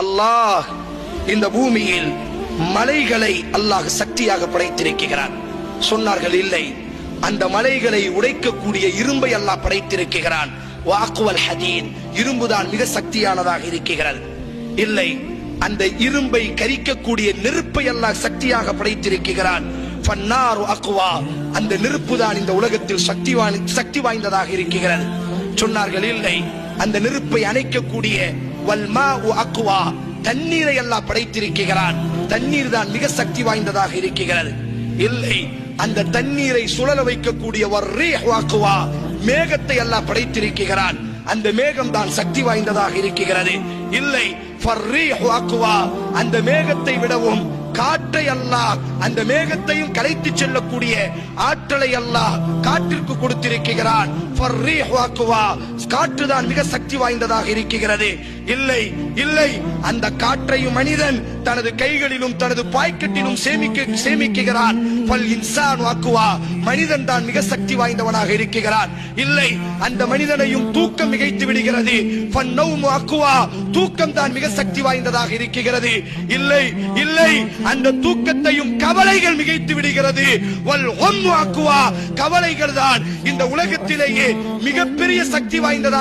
அல்லாஹ் இந்த பூமியில் மலைகளை அல்லாஹ் சக்தியாக படைத்திருக்கிறான். சொன்னார்கள் இல்லை. அந்த மலைகளை உடைக்கக்கூடிய இரும்பை அல்லாஹ் படைத்திருக்கிறான். வாக்குவல் ஹதீன் இரும்புதான் மிக சக்தியானதாக இருக்கிறது. இல்லை அந்த இரும்பை கரிக்கக்கூடிய நெருப்பை அல்லாஹ் சக்தியாக படைத்திருக்கிறான். ஃபன்னாரு அந்த நெருப்பு தான் இந்த உலகத்தில் சக்தி சக்தி வாய்ந்ததாக இருக்கிறது. சொன்னார்கள் இல்லை. அந்த நெருப்பை அணைக்கக்கூடிய வல்மா அக்குவா தண்ணீரை எல்லாம் படைத்திருக்கிறான். தண்ணீர் தான் மிக சக்தி வாய்ந்ததாக இருக்கிறது. இல்லை அந்த தண்ணீரை சுழல வைக்கக்கூடிய அக்குவா மேகத்தை எல்லாம் படைத்திருக்கிறான். அந்த மேகம் தான் சக்தி வாய்ந்ததாக இருக்கிறது. இல்லை அந்த மேகத்தை விடவும் காற்றை அல்லாஹ் அந்த மேகத்தையும் கலைத்து செல்லக்கூடிய ஆற்றலை அல்லாஹ் காற்றிற்கு கொடுத்திருக்கிறான். காற்றுதான் மிக சக்தி வாய்ந்ததாக இருக்கிறது. இல்லை இல்லை. அந்த காற்றையும் மனிதன் தனது கைகளிலும் தனது பாய்க்கட்டிலும் சேமிக்க சேமிக்குகிறான் பல் இன்சான் வாக்குவா மனிதன் தான் மிக சக்தி வாய்ந்தவனாக இருக்கிறான். இல்லை அந்த மனிதனையும் தூக்கம் மிகைத்து விடுகிறது. ஃபன்னௌமு அக்வா. தூக்கம் தான் மிக சக்தி வாய்ந்ததாக இருக்கிறது. இல்லை இல்லை. அந்த தூக்கத்தையும் கவலைகள் மிகைத்து விடுகிறது. வல் ஒன் வாக்குவா கவலைகள் தான் இந்த உலகத்திலேயே மிகப்பெரிய சக்தி வாய்ந்த வாய்ந்ததாக